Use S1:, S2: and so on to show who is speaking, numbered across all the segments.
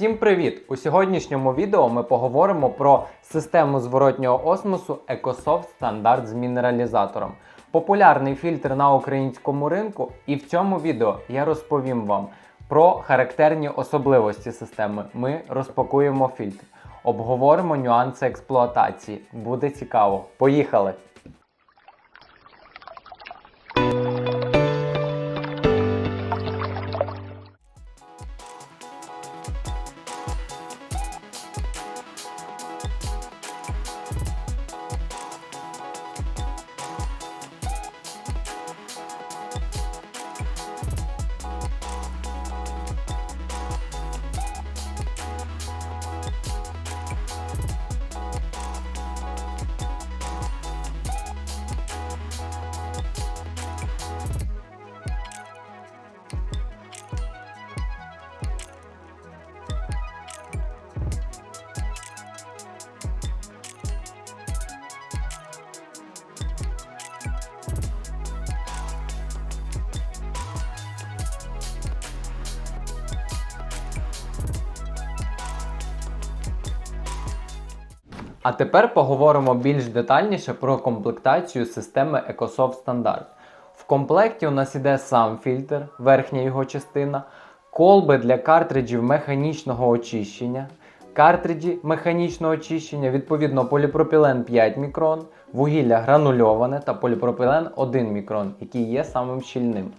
S1: Всім привіт! У сьогоднішньому відео ми поговоримо про систему зворотнього осмосу EcoSoft стандарт з мінералізатором. Популярний фільтр на українському ринку, і в цьому відео я розповім вам про характерні особливості системи. Ми розпакуємо фільтр, обговоримо нюанси експлуатації. Буде цікаво. Поїхали! А тепер поговоримо більш детальніше про комплектацію системи EcoSoft Standard. В комплекті у нас іде сам фільтр, верхня його частина, колби для картриджів механічного очищення, картриджі механічного очищення, відповідно поліпропілен 5 мікрон, вугілля гранульоване та поліпропілен 1 мікрон, який є самим щільним.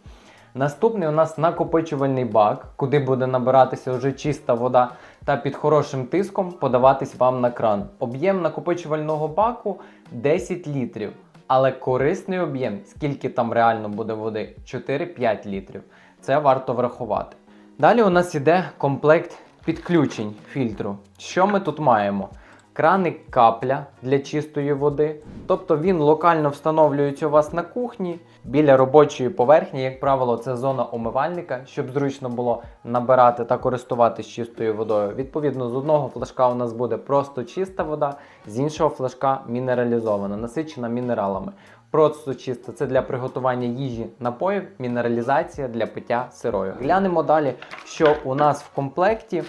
S1: Наступний у нас накопичувальний бак, куди буде набиратися вже чиста вода, та під хорошим тиском подаватись вам на кран. Об'єм накопичувального баку 10 літрів, але корисний об'єм, скільки там реально буде води, 4-5 літрів. Це варто врахувати. Далі у нас іде комплект підключень фільтру. Що ми тут маємо? Краник капля для чистої води. Тобто він локально встановлюється у вас на кухні біля робочої поверхні, як правило, це зона умивальника, щоб зручно було набирати та користуватись чистою водою. Відповідно, з одного флажка у нас буде просто чиста вода, з іншого флажка мінералізована, насичена мінералами. Просто чисто це для приготування їжі напоїв, мінералізація для пиття сирою. Глянемо далі, що у нас в комплекті.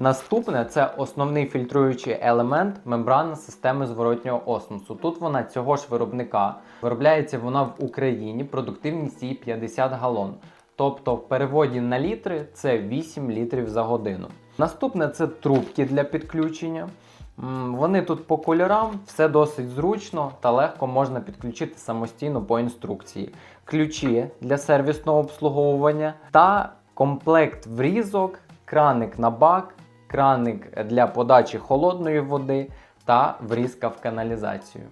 S1: Наступне це основний фільтруючий елемент мембрана системи зворотнього осмосу. Тут вона цього ж виробника. Виробляється вона в Україні, продуктивність її 50 галон. Тобто в переводі на літри це 8 літрів за годину. Наступне це трубки для підключення. Вони тут по кольорам, все досить зручно та легко можна підключити самостійно по інструкції. Ключі для сервісного обслуговування та комплект врізок, краник на бак, краник для подачі холодної води та врізка в каналізацію.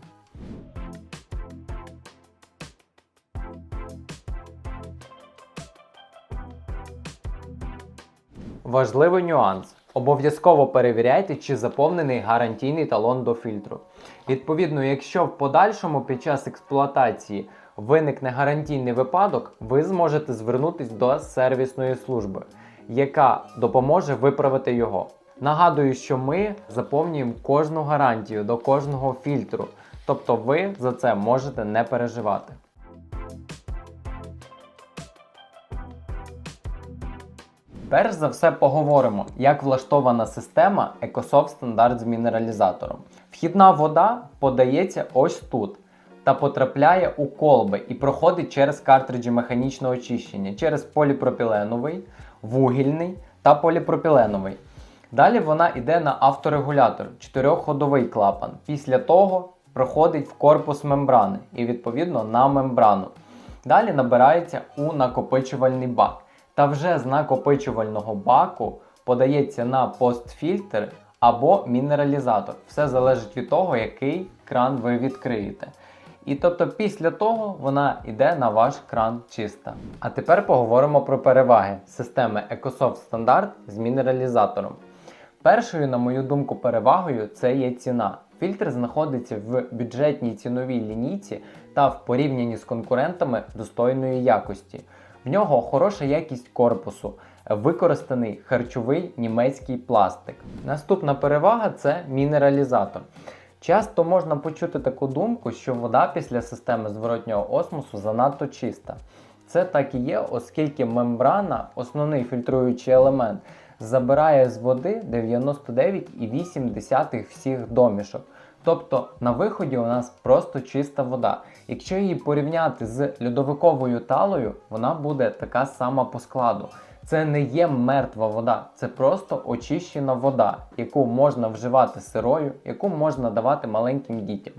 S1: Важливий нюанс. Обов'язково перевіряйте, чи заповнений гарантійний талон до фільтру. Відповідно, якщо в подальшому під час експлуатації виникне гарантійний випадок, ви зможете звернутися до сервісної служби, яка допоможе виправити його. Нагадую, що ми заповнюємо кожну гарантію до кожного фільтру, тобто ви за це можете не переживати. Перш за все поговоримо, як влаштована система EcoSoft стандарт з мінералізатором. Вхідна вода подається ось тут та потрапляє у колби і проходить через картриджі механічного очищення, через поліпропіленовий, вугільний та поліпропіленовий. Далі вона йде на авторегулятор, чотирьохходовий клапан. Після того проходить в корпус мембрани і відповідно на мембрану. Далі набирається у накопичувальний бак. Та вже з накопичувального баку подається на постфільтр або мінералізатор. Все залежить від того, який кран ви відкриєте. І тобто після того вона йде на ваш кран чиста. А тепер поговоримо про переваги системи EcoSoft Standard з мінералізатором. Першою, на мою думку, перевагою це є ціна. Фільтр знаходиться в бюджетній ціновій лінійці та в порівнянні з конкурентами достойної якості. В нього хороша якість корпусу, використаний харчовий німецький пластик. Наступна перевага це мінералізатор. Часто можна почути таку думку, що вода після системи зворотнього осмосу занадто чиста. Це так і є, оскільки мембрана, основний фільтруючий елемент, забирає з води 99,8 всіх домішок. Тобто на виході у нас просто чиста вода. Якщо її порівняти з льодовиковою талою, вона буде така сама по складу. Це не є мертва вода, це просто очищена вода, яку можна вживати сирою, яку можна давати маленьким дітям.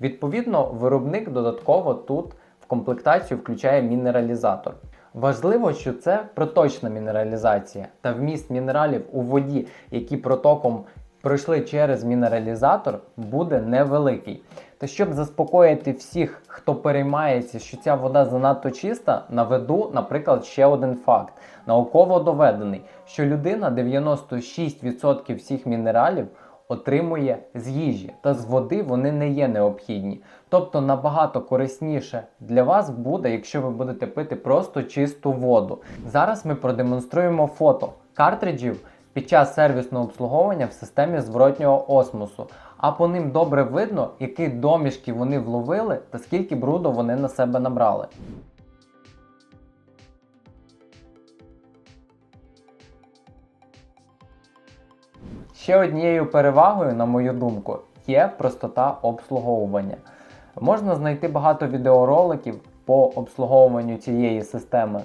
S1: Відповідно, виробник додатково тут в комплектацію включає мінералізатор. Важливо, що це проточна мінералізація та вміст мінералів у воді, які протоком пройшли через мінералізатор, буде невеликий. Та щоб заспокоїти всіх, хто переймається, що ця вода занадто чиста, наведу, наприклад, ще один факт. Науково доведений, що людина 96% всіх мінералів отримує з їжі, та з води вони не є необхідні. Тобто набагато корисніше для вас буде, якщо ви будете пити просто чисту воду. Зараз ми продемонструємо фото картриджів під час сервісного обслуговування в системі зворотнього осмосу. А по ним добре видно, які домішки вони вловили та скільки бруду вони на себе набрали. Ще однією перевагою, на мою думку, є простота обслуговування. Можна знайти багато відеороликів по обслуговуванню цієї системи.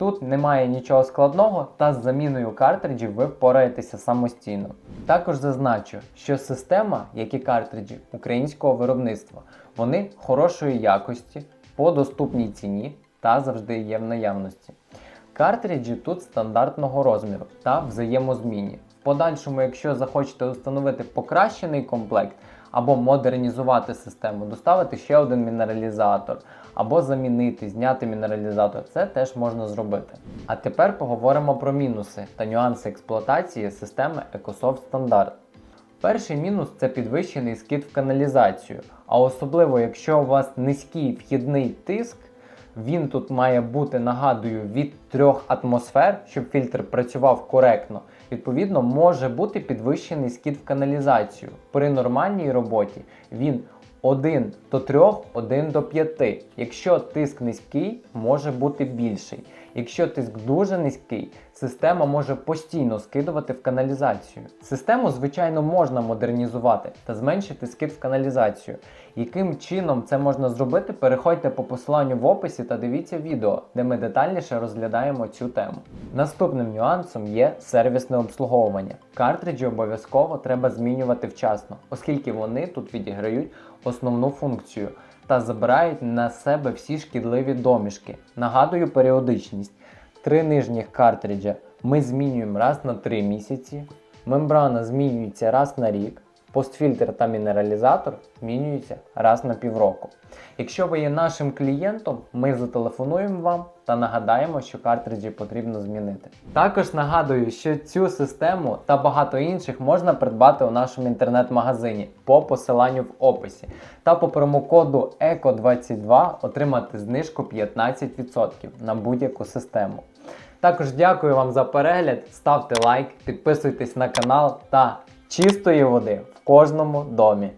S1: Тут немає нічого складного, та з заміною картриджів ви впораєтеся самостійно. Також зазначу, що система, як і картриджі українського виробництва, вони хорошої якості, по доступній ціні та завжди є в наявності. Картриджі тут стандартного розміру та взаємозмінні. В подальшому, якщо захочете установити покращений комплект або модернізувати систему, доставити ще один мінералізатор, або замінити, зняти мінералізатор, це теж можна зробити. А тепер поговоримо про мінуси та нюанси експлуатації системи EcoSoft Standard. Перший мінус це підвищений скид в каналізацію, а особливо якщо у вас низький вхідний тиск, він тут має бути, нагадую, від 3 атмосфер, щоб фільтр працював коректно. Відповідно, може бути підвищений скид в каналізацію. При нормальній роботі він 1 до 3, 1 до 5. Якщо тиск низький, може бути більший. Якщо тиск дуже низький, система може постійно скидувати в каналізацію. Систему, звичайно, можна модернізувати та зменшити скид в каналізацію. Яким чином це можна зробити, переходьте по посиланню в описі та дивіться відео, де ми детальніше розглядаємо цю тему. Наступним нюансом є сервісне обслуговування. Картриджі обов'язково треба змінювати вчасно, оскільки вони тут відіграють основну функцію та забирають на себе всі шкідливі домішки. Нагадую періодичність. Три нижніх картриджа ми змінюємо раз на 3 місяці, мембрана змінюється раз на рік, постфільтр та мінералізатор змінюються раз на півроку. Якщо ви є нашим клієнтом, ми зателефонуємо вам та нагадаємо, що картриджі потрібно змінити. Також нагадую, що цю систему та багато інших можна придбати у нашому інтернет-магазині по посиланню в описі. Та по промокоду ECO22 отримати знижку 15% на будь-яку систему. Також дякую вам за перегляд, ставте лайк, підписуйтесь на канал та чистої води в кожному домі.